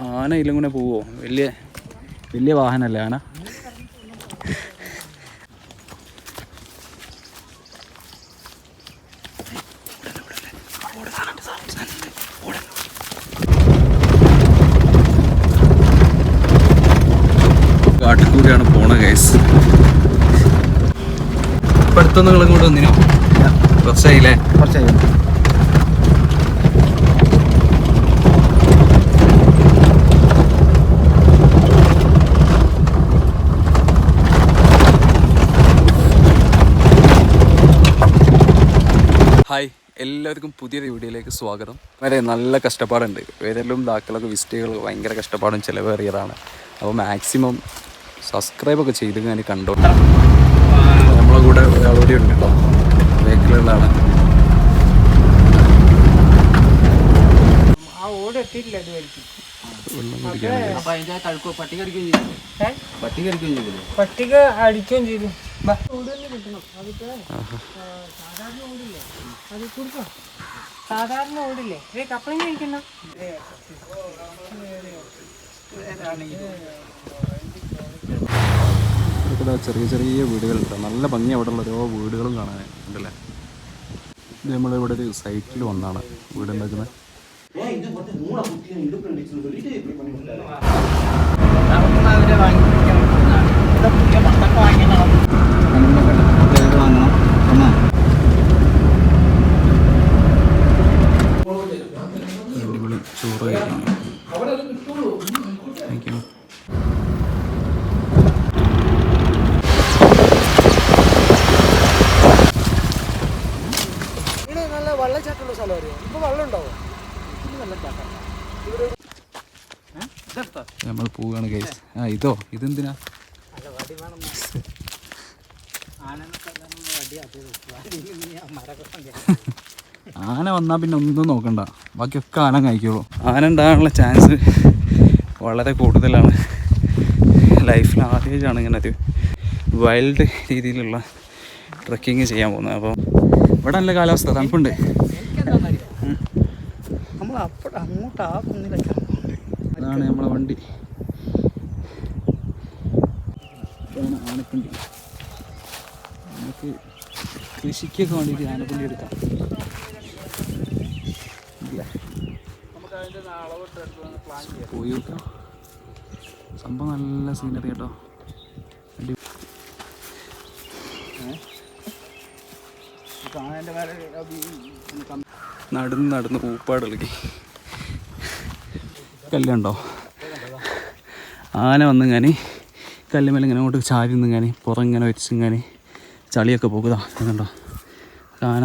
ആന ഇതിലും കൂടെ പോവോ? വലിയ വലിയ വാഹനമല്ലേ ആന? കാട്ടിക്കൂടിയാണ് പോണ കേസ് ഇപ്പൊ അടുത്തൊന്നും നിങ്ങൾ കൂടെ വന്നിനോ കുറച്ചായില്ലേ? കുറച്ചായി. എല്ലാവർക്കും പുതിയൊരു വീഡിയോയിലേക്ക് സ്വാഗതം. വരെ നല്ല കഷ്ടപ്പാടുണ്ട്. വേരെല്ലാം ദാക്കളൊക്കെ വിസിറ്റുകൾ ഭയങ്കര കഷ്ടപ്പാടും ചിലവേറിയതാണ് അപ്പോൾ മാക്സിമം സബ്സ്ക്രൈബൊക്കെ ചെയ്ത് ഞാൻ കണ്ടോ. നമ്മളെ കൂടെ ഒരാളൂടി ഉണ്ട് കേട്ടോ. ബേക്കിലുള്ളതാണ്. ആ അടിക്കുകയും ചെയ്തു. പട്ടിക അടിക്കുകയും ചെയ്തു. സാധാരണ ഓടില്ലേ അത് കുടിക്കോ സാധാരണ ഓടില്ലേ? ഏ കപ്പളം കഴിക്കണ്ട ഇതൊക്കെ ദാ ചെറിയ ചെറിയ വീടുകളുണ്ട് നല്ല ഭംഗി അവിടെ ഉള്ള ഓരോ വീടുകളും കാണാൻ ഉണ്ടല്ലേ? ഇത് നമ്മളിവിടെ ഒരു സൈറ്റിൽ വന്നാണ് നമ്മൾ പോവുകയാണ് ഗൈസ് ആ ഇതോ ഇതെന്തിനാ? ആന വന്നാ പിന്നെ ഒന്നും നോക്കണ്ട. ബാക്കിയൊക്കെ ആന കഴിക്കുള്ളൂ. ആന ഉണ്ടാകാനുള്ള ചാൻസ് വളരെ കൂടുതലാണ്. ലൈഫിൽ ആദ്യമായിട്ടാണ് ഇങ്ങനെ ഒരു വൈൽഡ് രീതിയിലുള്ള ട്രക്കിങ് ചെയ്യാൻ പോകുന്നത്. അപ്പോൾ ഇവിടെ നല്ല കാലാവസ്ഥ. തണുപ്പുണ്ട്. നമ്മൾ അപ്പോൾ അങ്ങോട്ട് ആ കുന്നിലേക്ക് അതാണ് നമ്മളെ വണ്ടി. ആനപ്പിണ്ടി നമുക്ക് കൃഷിക്കൊക്കെ വേണ്ടിയിട്ട് ആനപ്പിണ്ടി എടുക്കാം. പോയി നോക്കാം. സംഭവം നല്ല സീനറി കേട്ടോ നടന്ന് നടന്ന് പൂപ്പാട് കളിക്കി. കല്ലുണ്ടോ ആന വന്നിങ്ങനെ കല്ലുമേലെ ഇങ്ങനെ അങ്ങോട്ട് ചാരി നിങ്ങനെ പുറം ഇങ്ങനെ വെച്ച് ഇങ്ങനെ ചളിയൊക്കെ പോകുതാ കണ്ടോ? ആന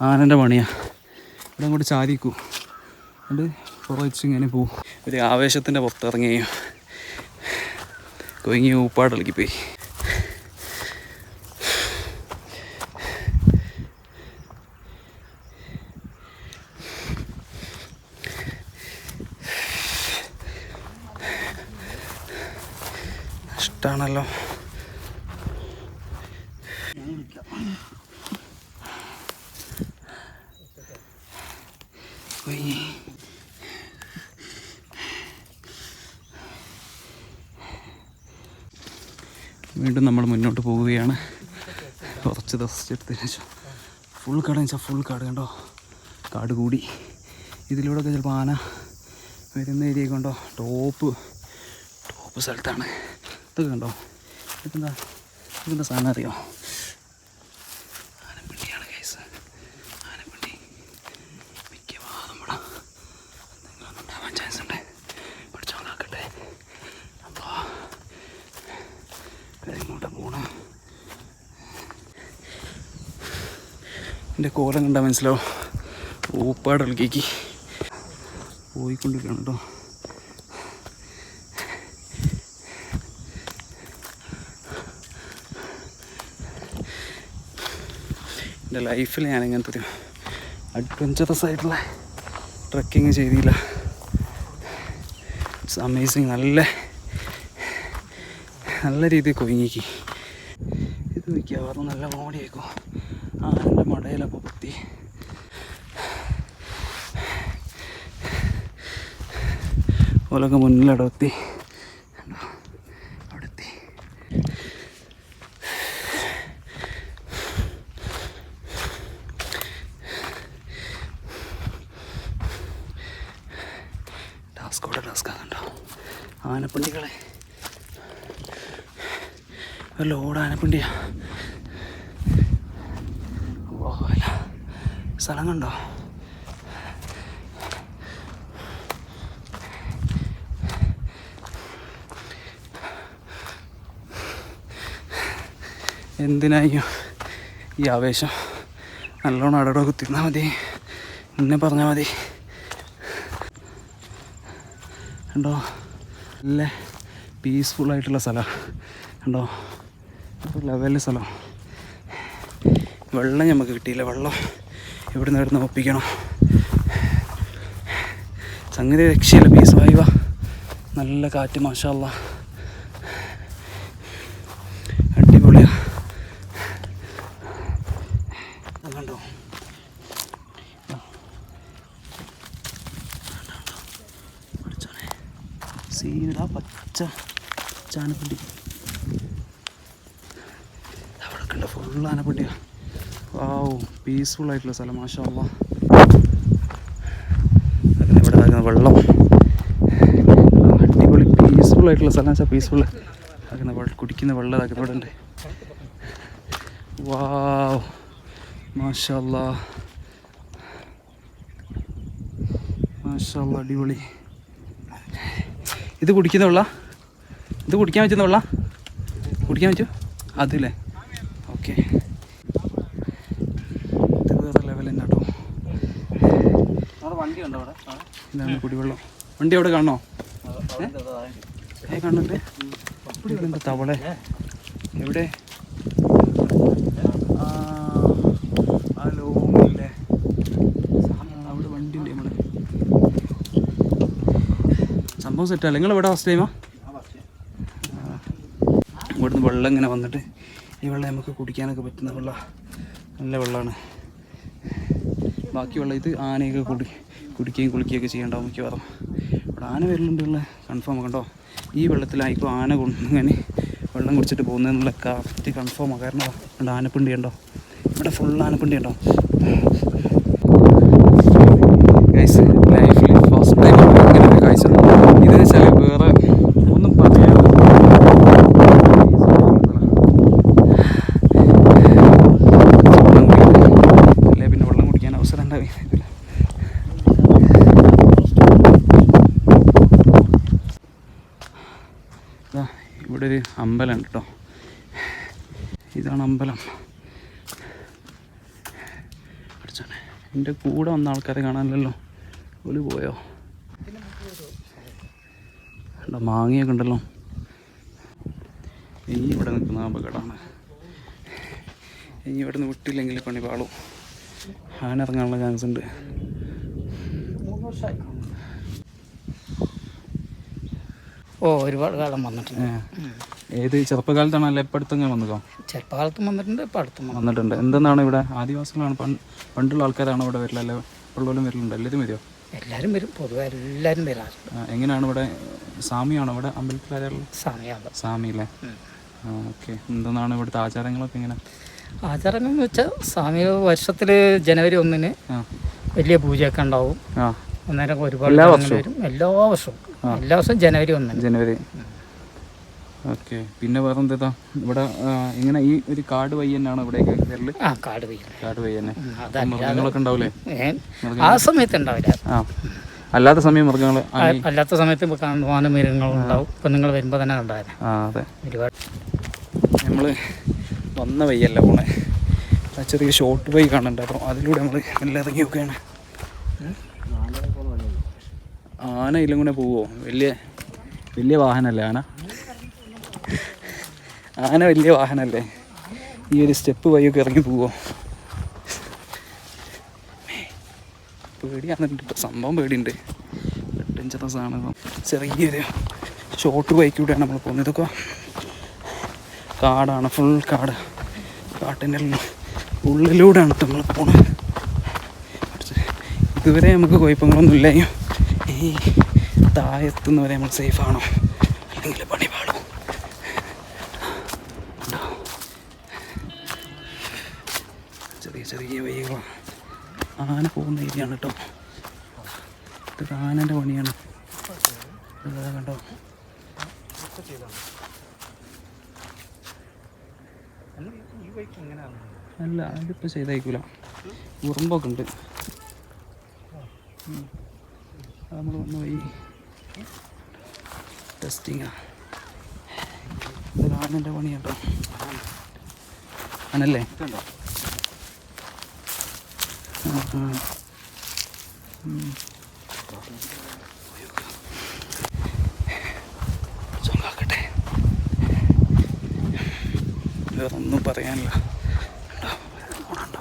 ആനന്റെ പണിയാ. ഇവിടെ അങ്ങോട്ട് ചാരിക്കൂ. അത് പുറം വെച്ച് ഇങ്ങനെ പോവും. ഒരു ആവേശത്തിന്റെ പുറത്തിറങ്ങുകയും കൊയങ്ങി ഊപ്പാട് കളിക്കിപ്പോയി ഇഷ്ടമാണല്ലോ വീണ്ടും നമ്മൾ മുന്നോട്ട് പോവുകയാണ്. കുറച്ച് ദിവസത്തിന് ശേഷം. ഫുൾ കാട് വെച്ചാൽ ഫുൾ കാട് കണ്ടോ? കാട് കൂടി. ഇതിലൂടെയൊക്കെ ചിലപ്പോൾ ആന വരുന്ന ഏരിയ കണ്ടോ ടോപ്പ് ടോപ്പ് സ്ഥലത്താണ്. ഇതൊക്കെ കണ്ടോ? ഇതെന്താ? ഇതെന്താ സാധനം അറിയോ? ആനപ്പിണ്ടിയാണ് കേസ് ആനപ്പിണ്ടി മിക്കവാറും ഇവിടെ നിങ്ങളൊന്നും ഉണ്ടാവാൻ ചാൻസ് ഉണ്ട്. പഠിച്ചോ നോക്കട്ടെ അപ്പോൾ ഇങ്ങോട്ട് പോണം. എന്റെ കോലം കണ്ടാൽ മനസ്സിലാവും. ഊപ്പാട് ഇളക്കിക്ക് പോയിക്കൊണ്ടിരിക്കണം കേട്ടോ. എന്റെ ലൈഫിൽ ഞാൻ ഇങ്ങനത്തെ ഒരു അഡ്വഞ്ചറസ് ആയിട്ടുള്ള ട്രക്കിങ് ചെയ്തില്ല. ഇറ്റ്സ് അമേസിങ് നല്ല നല്ല രീതിയിൽ കുഞ്ഞിക്ക് ഇത് മിക്കവാറും നല്ല മോടിയേക്കും ആന്റെ മടയിലപ്പോൾ കുത്തി. ഓലൊക്കെ മുന്നിലവിടെ ഓ സ്ഥലം കണ്ടോ? എന്തിനായിരിക്കും ഈ ആവേശം? നല്ലോണം അടടോ കുത്തിരുന്നാൽ മതി. എന്നെ പറഞ്ഞാൽ മതി. കണ്ടോ? നല്ല പീസ്ഫുൾ ആയിട്ടുള്ള സ്ഥലമാണ് കണ്ടോ? ഒരു സ്ഥലം. വെള്ളം നമുക്ക് കിട്ടിയില്ല വെള്ളം ഇവിടെ നിന്ന് ഇവിടുന്ന് ഒപ്പിക്കണം. സംഗതി രക്ഷയില്ല പീസ് വായുവ നല്ല കാറ്റ് മാഷല്ല അടിപൊളിയാ. അത് കണ്ടോ? പഠിച്ചോനെ സീനിടാ പച്ച ചാനപ്പിണ്ടി അവിടെ കണ്ട ഫുൾ ആനപ്പിണ്ടിയാ വാവ് പീസ്ഫുൾ ആയിട്ടുള്ള സ്ഥലം മാഷാ അല്ലാ അങ്ങനെ ഇവിടെ നടക്കുന്ന വെള്ളം. അടിപൊളി പീസ്ഫുൾ ആയിട്ടുള്ള സ്ഥലം വെച്ചാൽ പീസ്ഫുൾ അങ്ങനെ വെള്ളം കുടിക്കുന്ന വെള്ളം ഇതാക്കുന്ന ഇവിടെ ഉണ്ട്. വാവ് മാഷാ മാഷാല്ല മാഷാ അല്ലാ അടിപൊളി. ഇത് കുടിക്കുന്ന വെള്ളം? ഇത് കുടിക്കാൻ പറ്റുന്ന വെള്ളം? കുടിക്കാൻ പറ്റുമോ അതില്ലേ ഓക്കെ. ഇത് വേറെ ലെവൽ തന്നെ കേട്ടോ. അവിടെ വണ്ടി ഉണ്ടോ അവിടെ ഇതാണ് കുടിവെള്ളം. വണ്ടി അവിടെ കാണണോ? ഏ കാണുന്നുണ്ട്. എന്താ തവളെ. എവിടെ? സംഭവം സെറ്റല്ല നിങ്ങൾ ഇവിടെ ഫസ്റ്റ് ടൈമാ ഇവിടുന്ന് വെള്ളം ഇങ്ങനെ വന്നിട്ട് ഈ വെള്ളം നമുക്ക് കുടിക്കാനൊക്കെ പറ്റുന്ന വെള്ളം നല്ല വെള്ളമാണ് ബാക്കി വെള്ളം ഇത് ആനയൊക്കെ കുടി കുടിക്കുകയും കുളിക്കുകയൊക്കെ ചെയ്യണ്ടാവും മിക്കവാറും. ഇവിടെ ആന വരുന്നുണ്ടുള്ള കൺഫേം കണ്ടോ? ഈ വെള്ളത്തിലായിരിക്കും ആന കൊണ്ടിങ്ങനെ വെള്ളം കുടിച്ചിട്ട് പോകുന്നതെന്നുള്ള കറക്റ്റ് കൺഫേം കാരണം ഇവിടെ ആനപ്പിണ്ടി ഉണ്ടോ? ഇവിടെ ഫുൾ ആനപ്പിണ്ടി ഉണ്ടോ? ഗൈസ് ലൈഫിൽ ഫസ്റ്റ് ടൈം ഇങ്ങനെ കാഴ്ച ഇതെന്ന് വെച്ചാൽ വേറെ ഒന്നും പറയാൻ അല്ലേ പിന്നെ വെള്ളം കുടിക്കാൻ അവസരം ഉണ്ടാവില്ല ദാ ഇവിടെ ഒരു അമ്പലം ഉണ്ട് കേട്ടോ ഇതാണ് അമ്പലം. എന്റെ കൂടെ വന്ന ആൾക്കാരെ കാണാനല്ലോ ഒരു പോയോ? അല്ല മാങ്ങയൊക്കെ ഉണ്ടല്ലോ. ഇനി ഇവിടെ നിൽക്കുന്ന അപകടമാണ്. ഇനി ഇവിടെ നിന്ന് വിട്ടില്ലെങ്കിൽ പണി പാളും. ആന ഇറങ്ങാനുള്ള ചാൻസ് ഉണ്ട്. ഓ ഒരുപാട് കാലം വന്നിട്ടുണ്ട്. ഏത് ചെറുപ്പകാലത്താണ് അല്ല എപ്പോൾ അടുത്തങ്ങനെ വന്നതോ? ചെറുപ്പകാലത്തും വന്നിട്ടുണ്ട് ഇപ്പം അടുത്തും വന്നിട്ടുണ്ട്. എന്തെന്നാണ് ഇവിടെ ആദിവാസികളാണ്? പണ്ട് പണ്ടുള്ള ആൾക്കാരാണ് ഇവിടെ വരില്ല അല്ലെ? ഉള്ളവരും വരലുണ്ട് എല്ലാവരും വരുമോ എല്ലാവരും വരും. പൊതുവെ എല്ലാവരും വരാറുണ്ട്. എങ്ങനെയാണ് ഇവിടെ സ്വാമിയാണോ ഇവിടെ അമ്പലത്തിൽ ആരാളുള്ളത് സമയമാകുമ്പോൾ സ്വാമി അല്ലേ ഓക്കെ. എന്തെന്നാണ് ഇവിടുത്തെ ആചാരങ്ങളൊക്കെ എങ്ങനെ ആചാരങ്ങൾ എന്ന് വെച്ചാൽ സ്വാമി വർഷത്തിൽ ജനുവരി ഒന്നിന് വലിയ പൂജയൊക്കെ ഉണ്ടാവും. അന്നേരം ഒരുപാട് എല്ലാ വർഷവും? വരും. എല്ലാ വർഷവും. എല്ലാ വർഷവും ജനുവരി ഒന്നിന്. ജനുവരി. ഓക്കെ. പിന്നെ വേറെ എന്താ ഇവിടെ ഇങ്ങനെ ഈ ഒരു കാട് വയ്യന്നാണ് ഇവിടെ ഇവിടേക്ക് വരൽ? ആ കാട് പെയ്യുന്നത് കാട് അതല്ലാതെ മൃഗങ്ങളൊക്കെ ഉണ്ടാവില്ലേ ആ സമയത്ത് ഉണ്ടാവില്ല. ആ. അല്ലാത്ത സമയം മൃഗങ്ങൾ അല്ലാത്ത സമയത്ത് കാണുവാനും മൃഗങ്ങളുണ്ടാവും ഇപ്പം നിങ്ങൾ വരുമ്പോൾ തന്നെ ആ അതെ. ഒരുപാട്. നമ്മൾ വന്ന വയ്യല്ല പോണേ. ചെറിയ ഷോർട്ട് വൈ കാണുന്നുണ്ട് അപ്പോൾ അതിലൂടെ നമ്മൾ എല്ലാം ഇറങ്ങി നോക്കുകയാണ് ആന ഇല്ലും കൂടെ പോവോ? വലിയ വലിയ വാഹനമല്ലേ ആന? ആന വലിയ വാഹനമല്ലേ ഈ ഒരു സ്റ്റെപ്പ് വഴിയൊക്കെ ഇറങ്ങി പോവോ? പേടിയാണെന്നുണ്ട് കേട്ടോ. സംഭവം പേടിയുണ്ട്. ഡേഞ്ചറസ് സാധനം. ചെറിയൊരു ഷോർട്ട് ബൈക്കിലൂടെയാണ് നമ്മൾ പോകുന്നത്. ഇതൊക്കെ കാടാണ്. ഫുൾ കാട്. കാട്ടിന്റെ ഉള്ളിലൂടെയാണ് നമ്മൾ പോണത്. ഇതുവരെ നമുക്ക് കുഴപ്പങ്ങളൊന്നും ഇല്ലായും താഴത്തുനിന്ന് വരെ നമ്മൾ സേഫ് ആണോ? അല്ലെങ്കിൽ പണി പാടും? ചെറിയ ചെറിയ വഴികളാണ് ആന പോകുന്ന ഏരിയയാണ് കേട്ടോ. ഇത് ആനന്റെ പണിയാണ്. കണ്ടോ? ഈ അല്ല അതിപ്പോൾ ചെയ്തേക്കില്ല ഉറുമ്പൊക്കെ ഉണ്ട്. നമ്മൾ വന്ന വഴി ടെസ്റ്റിങ്ങാണ് ഇത് പണി കേട്ടോ. ആണല്ലേ? ഒന്നും പറയാനില്ല ഉണ്ടോ? പോണുണ്ടോ?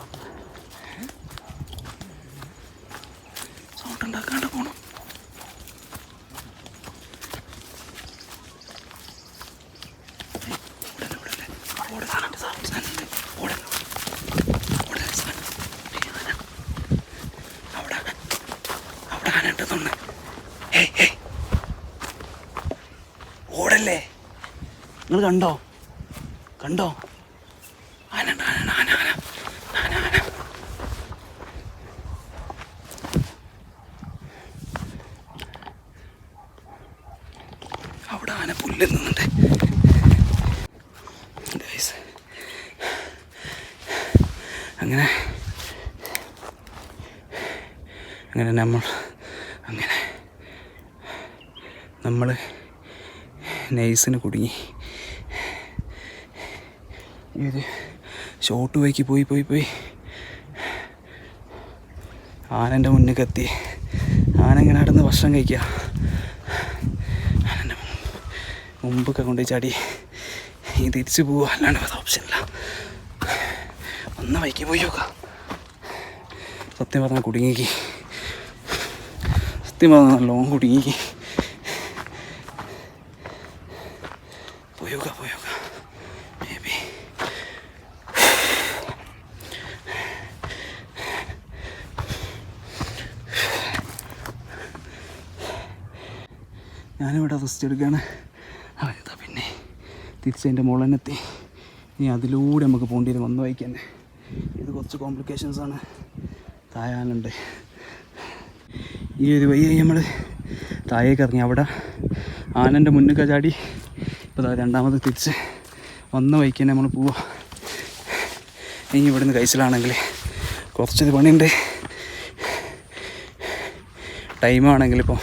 സൗണ്ട് ഉണ്ടാക്കാണ്ട് പോണം ഉടനെ, ഉടനെ. അവിടെ സാധനമുണ്ട്, സാധനമുണ്ട്, സാധനമുണ്ട്. ഉടനെ, ഉടനെ സാധനം. ഈ ആന. അവിടെ അവിടെ ആന ഉണ്ടെന്നുണ്ട് ഏയ് ഏയ് ഓടല്ലേ? നിങ്ങൾ കണ്ടോ? കണ്ടോ? അവിടെ ആന പുല്ല് നിന്നുണ്ട്. അങ്ങനെ. അങ്ങനെ നമ്മൾ അങ്ങനെ. നമ്മൾ നൈസിന് കുടുങ്ങി. ഈ ഷോട്ട് ഷോർട്ട് ബൈക്ക് പോയി പോയി. പോയി ആനന്റെ മുന്നിൽ കത്തി. ആന ഇങ്ങനെ നടന്ന് ഭക്ഷണം കഴിക്കുക. ആനന്റെ മുമ്പൊക്കെ കൊണ്ട് ചാടി. ഈ തിരിച്ചു പോവുക അല്ലാണ്ട് അത് ഓപ്ഷനില്ല ഒന്ന് വൈക്ക് പോയി നോക്കാം. സത്യം പറഞ്ഞാൽ കുടുങ്ങിക്ക് സത്യം പറഞ്ഞാൽ നല്ലോണം കുടുങ്ങിക്ക് പോയോക്ക പോയോക്ക. ബേബി ഞാനിവിടെ റെസ്റ്റ് എടുക്കുകയാണ് അവനെന്താ പിന്നെ തിരിച്ചതിന്റെ മുളനെത്തി ഇനി അതിലൂടെ നമുക്ക് പോകേണ്ടി വരും വന്ന് വായിക്കാൻ ഇത് കുറച്ച് കോംപ്ലിക്കേഷൻസ് ആണ്. തായാനുണ്ട് ഈ ഒരു വഴി നമ്മൾ താഴേക്ക് ഇറങ്ങി. അവിടെ ആനന്റെ മുന്നിൽ ചാടി ഇപ്പോൾ രണ്ടാമത് തിരിച്ച് വന്ന വഴിക്ക് തന്നെ നമ്മൾ പോവാം. ഇനി ഇവിടുന്ന് കഴിച്ചിലാണെങ്കിൽ കുറച്ചൊരു പണിയുണ്ട്. ടൈമാണെങ്കിൽ ഇപ്പോൾ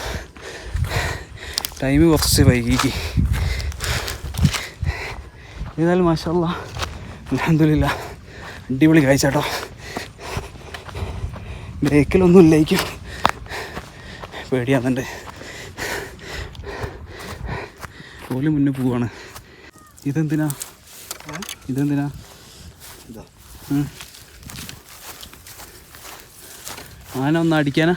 ടൈം കുറച്ച് വൈകിക്ക് ഏതായാലും മാഷല്ല അലഹമില്ല അടിപൊളി കാഴ്ച ബ്രേക്കിലൊന്നും ഇല്ലായിരിക്കും പേടിയാന്നുണ്ട് ഓൽ മുന്നേ പോവാണ്. ഇതെന്തിനാ? ഇതെന്തിനാ. ആന ഒന്ന് അടിക്കാനാ?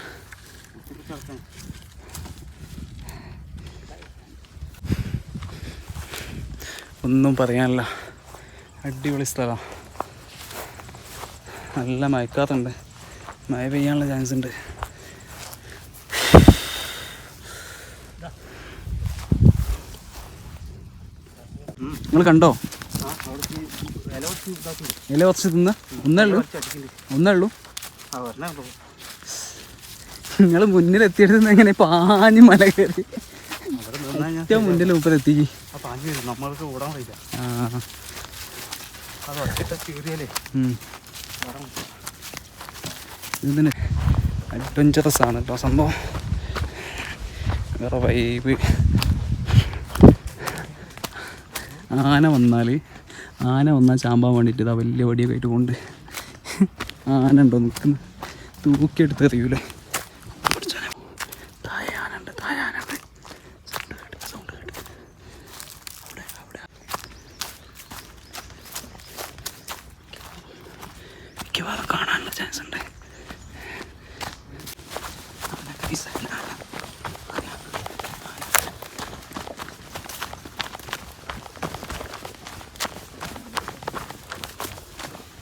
ഒന്നും പറയാനല്ല. അടിപൊളി സ്ഥലമാണ് നല്ല മയക്കാത്തുണ്ട് മഴ പെയ്യാനുള്ള ചാൻസ് ഉണ്ട്. നിങ്ങൾ കണ്ടോ? ഇല കുറച്ച് തിന്ന. ഒന്നേ ഉള്ളൂ. ഒന്നേ ഉള്ളൂ. നിങ്ങൾ മുന്നിൽ എത്തിയെടുത്ത് എങ്ങനെ പാഞ്ഞ് മല കയറി? ഏറ്റവും മുന്നിൽ. ഓടാൻ പറ്റില്ല. ഇതിന് അഡ്വഞ്ചറസ് ആണ് കേട്ടോ സംഭവം. വേറെ വൈബ് ആന വന്നാൽ ആന വന്നാൽ ചാമ്പാൻ വേണ്ടിയിട്ട് ഇതാ വലിയ വടിയൊക്കെ ആയിട്ട് കൊണ്ട്. ആന ഉണ്ടോ നിൽക്കുന്നു തൂക്കിയെടുത്ത് പിടിച്ചോനെ. താഴെ ആനയുണ്ട്, താഴെ ആനയുണ്ട്. Sound കേട്ട്, sound കേട്ട്. അവിടെ, അവിടെ. മിക്കവാറും കാണാനുള്ള ചാൻസ് ഉണ്ട് ആന guys, ആന, ആന. ആന,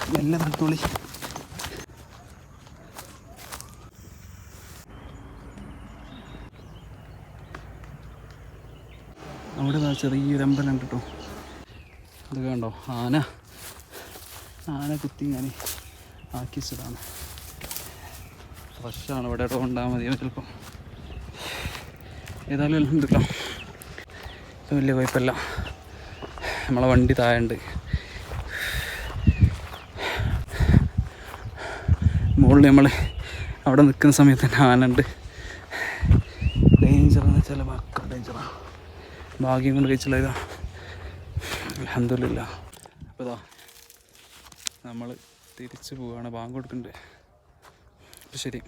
ആന. മെല്ലെ തടുത്തോളി അവിടെ ചെറിയൊരു അമ്പലം ഉണ്ട് കേട്ടോ അത് കണ്ടോ? ആന. ആന കുത്തി ഞാൻ ആക്കിച്ചതാണ്. ഫ്രഷാണ് ഇവിടെ കൊണ്ടാൽ മതി ചിലപ്പം. ഏതായാലും ഇപ്പം വലിയ കുഴപ്പമില്ല. നമ്മളെ വണ്ടി താഴെയുണ്ട്. മുകളിൽ നമ്മൾ അവിടെ നിൽക്കുന്ന സമയത്ത് തന്നെ ആനുണ്ട് ഡേഞ്ചർ എന്ന് വെച്ചാൽ മക്ക ഡേഞ്ചറാണ് ഭാഗ്യം കൊണ്ട് കഴിച്ചില്ല ഇതാ. അലഹമില്ല അപ്പോൾ ഇതാ നമ്മൾ തിരിച്ചു പോവുകയാണ് ബാങ്ക് കൊടുക്കുന്നുണ്ട് അപ്പോൾ ശരി.